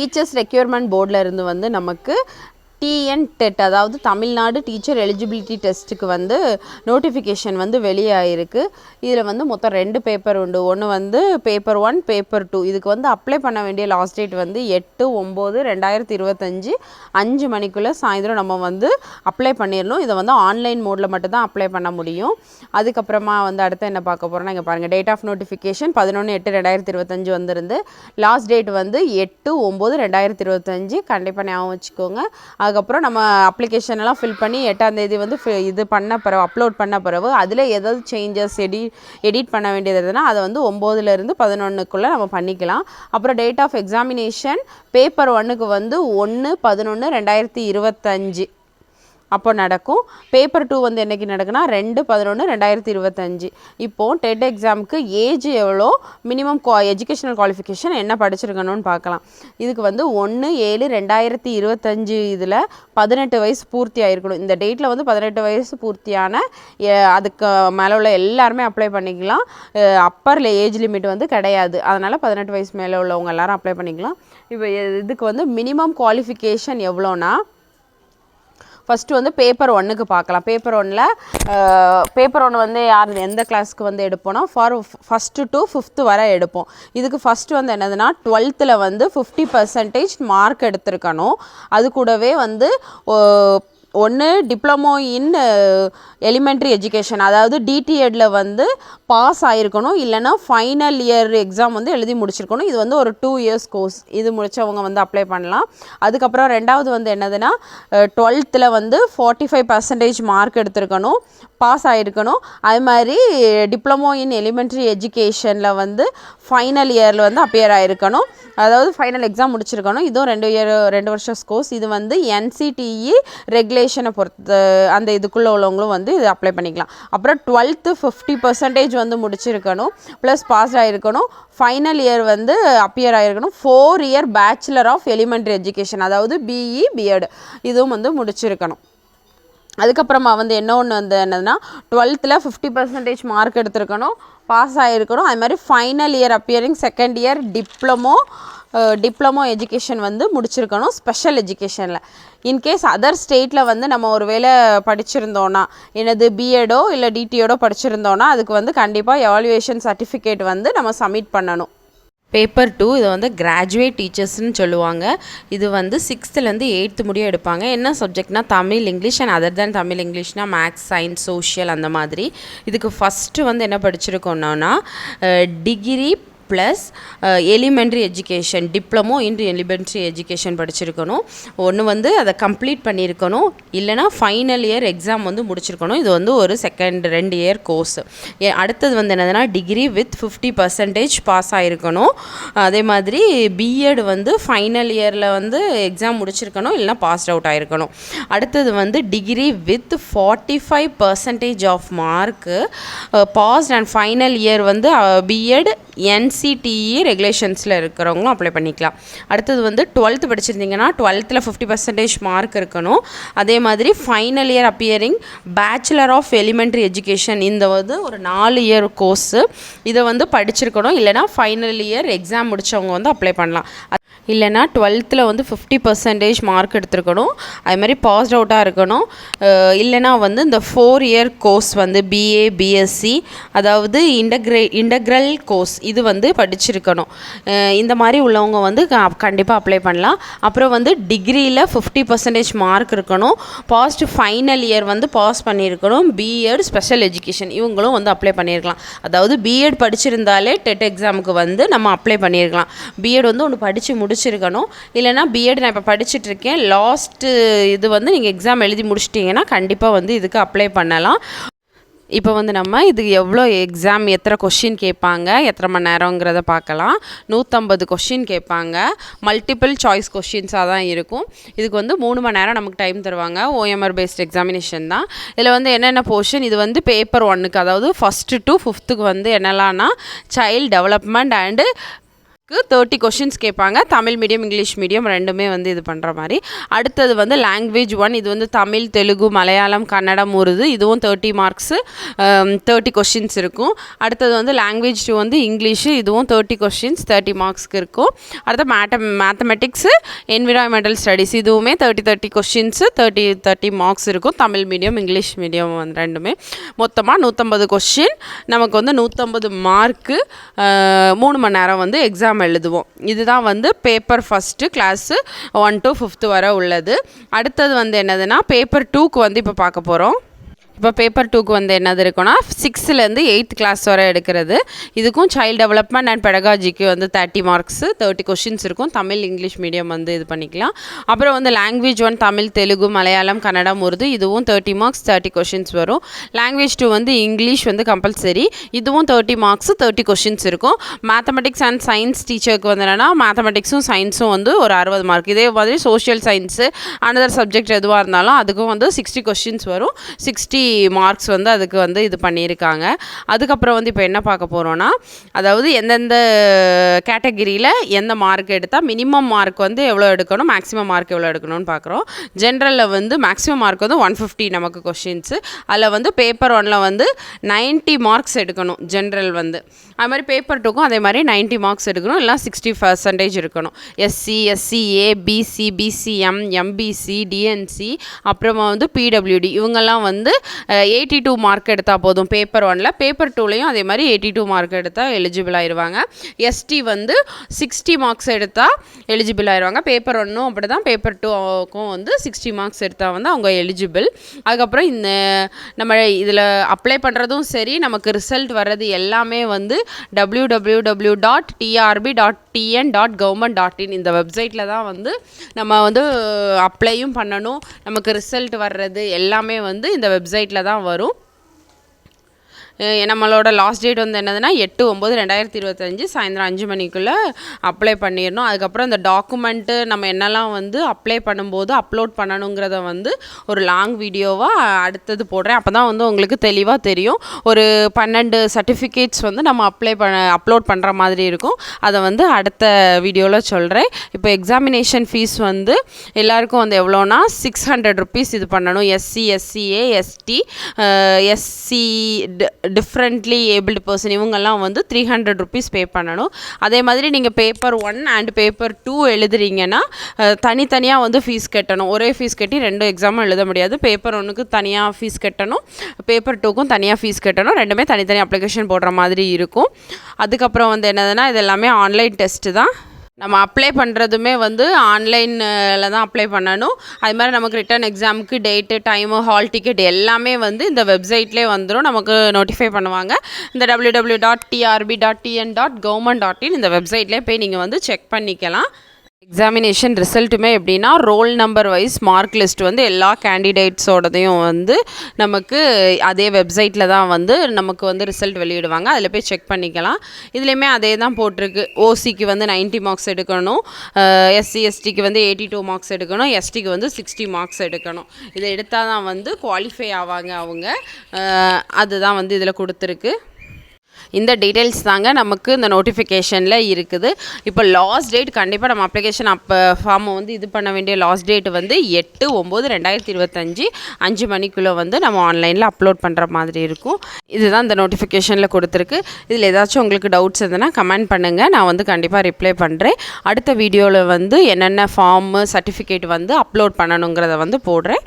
Teachers requirement போர்டில் இருந்து வந்து நமக்கு டிஎன் டெட் அதாவது தமிழ்நாடு டீச்சர் எலிஜிபிலிட்டி டெஸ்ட்டுக்கு வந்து நோட்டிஃபிகேஷன் வந்து வெளியாகிருக்கு இதில் வந்து மொத்தம் ரெண்டு பேப்பர் உண்டு. ஒன்று வந்து பேப்பர் ஒன் பேப்பர் டூ இதுக்கு வந்து அப்ளை பண்ண வேண்டிய லாஸ்ட் டேட் வந்து எட்டு ஒம்பது ரெண்டாயிரத்தி இருபத்தஞ்சி. அஞ்சு மணிக்குள்ளே சாயந்தரம் நம்ம வந்து அப்ளை பண்ணிடணும் இதை வந்து ஆன்லைன் மோடில் மட்டும்தான் அப்ளை பண்ண முடியும். அதுக்கப்புறமா வந்து அடுத்து என்ன பார்க்க போகிறோம்னா இங்கே பாருங்கள் டேட் ஆஃப் நோட்டிஃபிகேஷன் பதினொன்று எட்டு ரெண்டாயிரத்தி இருபத்தஞ்சு வந்திருந்து லாஸ்ட் டேட் வந்து எட்டு ஒம்பது ரெண்டாயிரத்தி இருபத்தஞ்சு. கண்டிப்பாக ஞாபகம் வச்சுக்கோங்க. அதுக்கப்புறம் நம்ம அப்ளிகேஷன் எல்லாம் ஃபில் பண்ணி எட்டாந்தேதி வந்து இது பண்ண பிறகு அப்லோட் பண்ண பிறகு அதில் ஏதாவது சேஞ்சஸ் எடி எடிட் பண்ண வேண்டியது எதுனா அதை வந்து ஒம்போதுலேருந்து பதினொன்றுக்குள்ளே நம்ம பண்ணிக்கலாம். அப்புறம் டேட் ஆஃப் எக்ஸாமினேஷன் பேப்பர் ஒன்றுக்கு வந்து ஒன்று பதினொன்று ரெண்டாயிரத்தி இருபத்தஞ்சு. அப்போ நடக்கும். பேப்பர் டூ வந்து என்னைக்கு நடக்குன்னா ரெண்டு பதினொன்று ரெண்டாயிரத்தி இருபத்தஞ்சு. இப்போது டெட் எக்ஸாமுக்கு ஏஜ் எவ்வளோ? மினிமம் குவா எஜுகேஷனல் குவாலிஃபிகேஷன் என்ன படிச்சிருக்கணும்னு பார்க்கலாம். இதுக்கு வந்து ஒன்று ஏழு ரெண்டாயிரத்தி இருபத்தஞ்சு இதில் பதினெட்டு வயசு பூர்த்தி ஆகிருக்கணும் இந்த டேட்டில் வந்து பதினெட்டு வயசு பூர்த்தியான அதுக்கு மேலே உள்ள எல்லாருமே அப்ளை பண்ணிக்கலாம். அப்பரில் ஏஜ் லிமிட் வந்து கிடையாது. அதனால் பதினெட்டு வயசு மேலே உள்ளவங்க எல்லாரும் அப்ளை பண்ணிக்கலாம். இப்போ இதுக்கு வந்து மினிமம் குவாலிஃபிகேஷன் எவ்வளோனா ஃபஸ்ட்டு வந்து பேப்பர் ஒன்றுக்கு பார்க்கலாம். பேப்பர் ஒன்னில் பேப்பர் ஒன்று வந்து யார் எந்த கிளாஸ்க்கு வந்து எடுப்போம்னா ஃபார் ஃபஸ்ட்டு டு ஃபிஃப்த்து வரை எடுப்போம். இதுக்கு ஃபஸ்ட்டு வந்து என்னதுன்னா டுவெல்த்தில் வந்து ஃபிஃப்டி பர்சன்டேஜ் மார்க் எடுத்திருக்கணும். அது கூடவே வந்து ஒன்று டிப்ளமோ இன் எலிமெண்ட்ரி எஜுகேஷன் அதாவது டிடிஎட்ல வந்து பாஸ் ஆகிருக்கணும் இல்லைன்னா ஃபைனல் இயர் எக்ஸாம் வந்து எழுதி முடிச்சிருக்கணும். இது வந்து ஒரு டூ இயர்ஸ் கோர்ஸ் இது முடித்தவங்க வந்து அப்ளை பண்ணலாம். அதுக்கப்புறம் ரெண்டாவது வந்து என்னதுன்னா uh, டுவெல்த்தில் வந்து ஃபார்ட்டி ஃபைவ் பர்சன்டேஜ் மார்க் எடுத்திருக்கணும். பாஸ் ஆகிருக்கணும் அது மாதிரி டிப்ளமோ இன் எலிமெண்ட்ரி எஜுகேஷனில் வந்து ஃபைனல் இயரில் வந்து அப்பியர் ஆகிருக்கணும் அதாவது ஃபைனல் எக்ஸாம் முடிச்சிருக்கணும். இதுவும் ரெண்டு இயர் ரெண்டு வருஷம் கோர்ஸ் இது வந்து என்சிடிஇ ரெகுலேஷனை பொறுத்து அந்த இதுக்குள்ளே உள்ளவங்களும் வந்து இது அப்ளை பண்ணிக்கலாம். அப்புறம் டுவெல்த்து ஃபிஃப்டி பர்சன்டேஜ் வந்து முடிச்சிருக்கணும். ப்ளஸ் பாஸ் ஆகிருக்கணும் ஃபைனல் இயர் வந்து appear ஆகிருக்கணும் four year bachelor of elementary education அதாவது பிஇ பிஎட் இதுவும் வந்து முடிச்சிருக்கணும். அதுக்கப்புறமா வந்து என்ன ஒன்று வந்து என்னதுன்னா டுவெல்த்தில் ஃபிஃப்டி பர்சன்டேஜ் மார்க் எடுத்திருக்கணும் பாஸ் ஆகிருக்கணும் அது மாதிரி final year appearing second year diploma diploma education வந்து முடிச்சிருக்கணும் ஸ்பெஷல் எஜுகேஷனில் இன்கேஸ் அதர் ஸ்டேட்டில் வந்து நம்ம ஒரு வேளை படிச்சிருந்தோன்னா எனது பிஎடோ இல்லை டிடிஎடோ படிச்சிருந்தோன்னா அதுக்கு வந்து கண்டிப்பாக எவாலுவேஷன் சர்டிஃபிகேட் வந்து நம்ம சப்மிட் பண்ணணும். பேப்பர் டூ இதை வந்து கிராஜுவேட் டீச்சர்ஸ்னு சொல்லுவாங்க. இது வந்து சிக்ஸ்த்துலேருந்து எயித்து முடிய எடுப்பாங்க. என்ன சப்ஜெக்ட்னா Tamil English and other then Tamil இங்கிலீஷ்னா maths science social அந்த மாதிரி. இதுக்கு ஃபஸ்ட்டு வந்து என்ன படிச்சிருக்கோம்னா degree plus elementary education diploma in elementary education படிச்சிருக்கணும். ஒன்று வந்து அதை கம்ப்ளீட் பண்ணியிருக்கணும். இல்லைனா ஃபைனல் இயர் எக்ஸாம் வந்து முடிச்சிருக்கணும். இது வந்து ஒரு செகண்ட் ரெண்டு இயர் கோர்ஸ் அடுத்தது வந்து என்னதுன்னா degree with fifty percentage pass ஆகிருக்கணும் அதே மாதிரி பிஎட் வந்து ஃபைனல் இயரில் வந்து எக்ஸாம் முடிச்சிருக்கணும். இல்லைனா பாஸ் அவுட் ஆகிருக்கணும் அடுத்தது வந்து degree with forty five percentage of mark passed and final year வந்து uh, பிஎட் என்ஸ் என்சிடிஇ ரெகுலேஷன்ஸில் இருக்கிறவங்களும் அப்ளை பண்ணிக்கலாம். அடுத்தது வந்து டுவெல்த்து படிச்சிருந்தீங்கன்னா டுவெல்த்தில் ஃபிஃப்டி பர்சன்டேஜ் மார்க் இருக்கணும். அதே மாதிரி final year appearing bachelor of elementary education இந்த வந்து ஒரு நாலு இயர் கோர்ஸு இதை வந்து படிச்சிருக்கணும். இல்லைனா ஃபைனல் இயர் எக்ஸாம் முடித்தவங்க வந்து அப்ளை பண்ணலாம். இல்லைனா டுவெல்த்தில் வந்து ஃபிஃப்டி பர்சன்டேஜ் மார்க் எடுத்துருக்கணும். அது மாதிரி பாஸ்ட் அவுட்டாக இருக்கணும். இல்லைனா வந்து இந்த ஃபோர் இயர் கோர்ஸ் வந்து பிஏ பிஎஸ்சி அதாவது இன்டக்ரே இன்டக்ரல் கோர்ஸ் இது வந்து படிச்சிருக்கணும். இந்த மாதிரி உள்ளவங்க வந்து கண்டிப்பாக அப்ளை பண்ணலாம். அப்புறம் வந்து டிகிரியில் ஃபிஃப்டி பர்சன்டேஜ் மார்க் இருக்கணும். பாஸ்ட் ஃபைனல் இயர் வந்து பாஸ் பண்ணியிருக்கணும். பிஎட் ஸ்பெஷல் எஜுகேஷன் இவங்களும் வந்து அப்ளை பண்ணியிருக்கலாம். அதாவது பிஎட் படிச்சிருந்தாலே டெட் எக்ஸாமுக்கு வந்து நம்ம அப்ளை பண்ணியிருக்கலாம். பிஎட் வந்து ஒன்று படித்து முடிச்சிருக்கணும். இல்லைனா பிஎட் நான் இப்போ படிச்சுட்டு இருக்கேன் லாஸ்ட்டு இது வந்து நீங்கள் எக்ஸாம் எழுதி முடிச்சிட்டிங்கன்னா கண்டிப்பாக வந்து இதுக்கு அப்ளை பண்ணலாம். இப்போ வந்து நம்ம இது எவ்வளோ எக்ஸாம் எத்தனை கொஷின் கேட்பாங்க எத்தனை மணி நேரங்கிறத பார்க்கலாம். நூற்றம்பது கொஷின் கேட்பாங்க. மல்டிபிள் சாய்ஸ் கொஷின்ஸாக தான் இருக்கும். இதுக்கு வந்து மூணு மணி நேரம் நமக்கு டைம் தருவாங்க. ஓஎம்ஆர் பேஸ்ட் எக்ஸாமினேஷன் தான். இதில் வந்து என்னென்ன போர்ஷன் இது வந்து பேப்பர் ஒன்னுக்கு அதாவது ஃபஸ்ட்டு டு ஃபிஃப்த்துக்கு வந்து என்னெல்லாம்னா child development and thirty questions கேட்பாங்க. தமிழ் மீடியம் இங்கிலீஷ் மீடியம் ரெண்டுமே வந்து இது பண்ணுற மாதிரி. அடுத்தது வந்து லாங்குவேஜ் ஒன் இது வந்து தமிழ் தெலுங்கு மலையாளம் கன்னடம் உருது. இதுவும் தேர்ட்டி மார்க்ஸு தேர்ட்டி கொஷின்ஸ் இருக்கும். அடுத்தது வந்து லாங்குவேஜ் டூ வந்து இங்கிலீஷு இதுவும் தேர்ட்டி கொஷின்ஸ் தேர்ட்டி மார்க்ஸ்க்கு இருக்கும். அடுத்து மேட்ட மேத்தமெட்டிக்ஸு என்விரான்மெண்டல் ஸ்டடீஸ் இதுவுமே thirty thirty questions thirty thirty marks இருக்கும். தமிழ் மீடியம் இங்கிலீஷ் மீடியம் வந்து ரெண்டுமே. மொத்தமாக நூற்றம்பது கொஷின் நமக்கு வந்து நூற்றம்பது மார்க்கு மூணு மணி நேரம் வந்து எக்ஸாம் எழுதுவோம். இதுதான் வந்து paper first class one to fifth வரை உள்ளது. அடுத்தது வந்து என்னதுன்னா பேப்பர் டூக்கு வந்து இப்போ பார்க்க போகிறோம் இப்போ பேப்பர் டூக்கு வந்து என்னது இருக்குன்னா சிக்ஸ்த்துலேருந்து எயித் கிளாஸ் வரை எடுக்கிறது. இதுக்கும் சைல்டு டெவலப்மெண்ட் அண்ட் பெடகாஜிக்கு வந்து தேர்ட்டி மார்க்ஸு தேர்ட்டி கொஷின்ஸ் இருக்கும். தமிழ் இங்கிலீஷ் மீடியம் வந்து இது பண்ணிக்கலாம். அப்புறம் வந்து லாங்குவேஜ் ஒன் தமிழ் தெலுங்கு மலையாளம் கன்னடம் உருது இதுவும் தேர்ட்டி மார்க்ஸ் தேர்ட்டி கொஷின்ஸ் வரும். லாங்குவேஜ் டூ வந்து இங்கிலீஷ் வந்து கம்பல்சரி இதுவும் தேர்ட்டி மார்க்ஸு தேர்ட்டி கொஷின்ஸ் இருக்கும். மேத்தமெட்டிக்ஸ் அண்ட் சயின்ஸ் டீச்சருக்கு வந்து என்னென்னா மேத்தமெட்டிக்ஸும் சயின்ஸும் வந்து ஒரு அறுபது மார்க் இதே மாதிரி சோஷியல் சயின்ஸு அனதர் சப்ஜெக்ட் எதுவாக இருந்தாலும் அதுக்கும் வந்து சிக்ஸ்டி கொஷின்ஸ் வரும். சிக்ஸ்டி மார்க்ஸ் வந்து அதுக்கு வந்து இது பண்ணியிருக்காங்க. அதுக்கப்புறம் வந்து இப்போ என்ன பார்க்க போகிறோன்னா அதாவது எந்தெந்த கேட்டகிரியில் எந்த மார்க் எடுத்தால் மினிமம் மார்க் வந்து எவ்வளோ எடுக்கணும் மேக்ஸிமம் மார்க் எவ்வளோ எடுக்கணும்னு பார்க்குறோம். ஜென்ரலில் வந்து மேக்ஸிமம் மார்க் வந்து ஒன் ஃபிஃப்டி நமக்கு கொஷின்ஸு அதில் வந்து பேப்பர் ஒனில் வந்து 90 மார்க்ஸ் எடுக்கணும் ஜென்ரல் வந்து. அது மாதிரி பேப்பர் டூக்கும் அதே மாதிரி 90 மார்க்ஸ் எடுக்கணும் இல்லை சிக்ஸ்டி பர்சன்டேஜ் இருக்கணும் SC SCA BC BCM MBC DNC அப்புறமா வந்து பிடபிள்யூடி இவங்கெல்லாம் வந்து எயிட்டி டூ மார்க் எடுத்தால் போதும் பேப்பர் ஒனில் பேப்பர் டூலையும் அதே மாதிரி எயிட்டி டூ மார்க் எடுத்தால் எலிஜிபிள் ஆயிடுவாங்க எஸ்டி வந்து சிக்ஸ்டி மார்க்ஸ் எடுத்தால் எலிஜிபிள் ஆயிடுவாங்க பேப்பர் ஒன்றும் அப்படி தான் பேப்பர் டூக்கும் வந்து சிக்ஸ்டி மார்க்ஸ் எடுத்தால் வந்து அவங்க எலிஜிபிள் அதுக்கப்புறம் இந்த நம்ம இதில் அப்ளை பண்ணுறதும் சரி நமக்கு ரிசல்ட் வர்றது எல்லாமே வந்து W W W dot TRB dot TN dot government dot in இந்த வெப்சைட்டில் தான் வந்து நம்ம வந்து அப்ளையும் பண்ணணும். நமக்கு ரிசல்ட் வர்றது எல்லாமே வந்து இந்த வெப்சைட்டில் தான் வரும். நம்மளோட லாஸ்ட் டேட் வந்து என்னதுன்னா எட்டு ஒம்பது ரெண்டாயிரத்தி இருபத்தஞ்சி சாயந்தரம் அஞ்சு மணிக்குள்ளே அப்ளை பண்ணிடணும். அதுக்கப்புறம் இந்த டாக்குமெண்ட்டு நம்ம என்னெல்லாம் வந்து அப்ளை பண்ணும்போது அப்லோட் பண்ணணுங்கிறத வந்து ஒரு லாங் வீடியோவாக அடுத்தது போடுறேன். அப்போ தான் வந்து உங்களுக்கு தெளிவாக தெரியும். ஒரு பன்னெண்டு சர்டிஃபிகேட்ஸ் வந்து நம்ம அப்ளை பண்ண அப்லோட் பண்ணுற மாதிரி இருக்கும். அதை வந்து அடுத்த வீடியோவில் சொல்கிறேன் இப்போ எக்ஸாமினேஷன் ஃபீஸ் வந்து எல்லாருக்கும் வந்து எவ்வளோனா சிக்ஸ் ஹண்ட்ரட் ருபீஸ் இது பண்ணணும். SC SCA ST SC differently abled person இவங்கெல்லாம் வந்து த்ரீ ஹண்ட்ரட் ருபீஸ் பே பண்ணணும். அதே மாதிரி நீங்கள் paper one and paper two எழுதுறீங்கன்னா தனித்தனியாக வந்து ஃபீஸ் கட்டணும். ஒரே ஃபீஸ் கட்டி ரெண்டு எக்ஸாமும் எழுத முடியாது. பேப்பர் ஒன்றுக்கு தனியாக ஃபீஸ் கட்டணும். பேப்பர் டூக்கும் தனியாக ஃபீஸ் கட்டணும். ரெண்டுமே தனித்தனி அப்ளிகேஷன் போடுற மாதிரி இருக்கும். அதுக்கப்புறம் வந்து என்னதுன்னா இது எல்லாமே ஆன்லைன் டெஸ்ட்டு தான். நம்ம அப்ளை பண்ணுறதுமே வந்து ஆன்லைனில் தான் அப்ளை பண்ணணும். அது மாதிரி நமக்கு ரிட்டர்ன் எக்ஸாமுக்கு டேட்டு டைமு ஹால் டிக்கெட் எல்லாமே வந்து இந்த வெப்சைட்லேயே வந்துடும் நமக்கு நோட்டிஃபை பண்ணுவாங்க. இந்த W W dot TRB dot TN dot government dot in இந்த வெப்சைட்லேயே போய் நீங்கள் வந்து செக் பண்ணிக்கலாம். எக்ஸாமினேஷன் ரிசல்ட்டுமே எப்படின்னா roll number wise mark list வந்து எல்லா கேண்டிடேட்ஸோடதையும் வந்து நமக்கு அதே வெப்சைட்டில் தான் வந்து நமக்கு வந்து ரிசல்ட் வெளியிடுவாங்க. அதில் போய் செக் பண்ணிக்கலாம். இதுலேயுமே அதே தான் போட்டிருக்கு ஓசிக்கு வந்து 90 மார்க்ஸ் எடுக்கணும். எஸ்சி எஸ்டிக்கு வந்து எயிட்டி டூ மார்க்ஸ் எடுக்கணும் எஸ்டிக்கு வந்து சிக்ஸ்டி மார்க்ஸ் எடுக்கணும். இதை எடுத்தால் தான் வந்து குவாலிஃபை ஆவாங்க அவங்க. அதுதான் வந்து இதில் கொடுத்துருக்கு. இந்த டீட்டெயில்ஸ் தாங்க நமக்கு இந்த நோட்டிஃபிகேஷனில் இருக்குது. இப்போ லாஸ்ட் டேட் கண்டிப்பாக நம்ம அப்ளிகேஷன் அப்போ ஃபார்மை வந்து இது பண்ண வேண்டிய லாஸ்ட் டேட் வந்து எட்டு ஒம்பது ரெண்டாயிரத்தி இருபத்தஞ்சி அஞ்சு மணிக்குள்ளே வந்து நம்ம ஆன்லைனில் அப்லோட் பண்ணுற மாதிரி இருக்கும். இதுதான் இந்த நோட்டிஃபிகேஷனில் கொடுத்துருக்கு. இதில் ஏதாச்சும் உங்களுக்கு டவுட்ஸ் இருந்ததுன்னா கமெண்ட் பண்ணுங்கள் நான் வந்து கண்டிப்பாக ரிப்ளை பண்ணுறேன் அடுத்த வீடியோவில் வந்து என்னென்ன ஃபார்மு சர்டிஃபிகேட் வந்து அப்லோட் பண்ணணுங்கிறத வந்து போடுறேன்.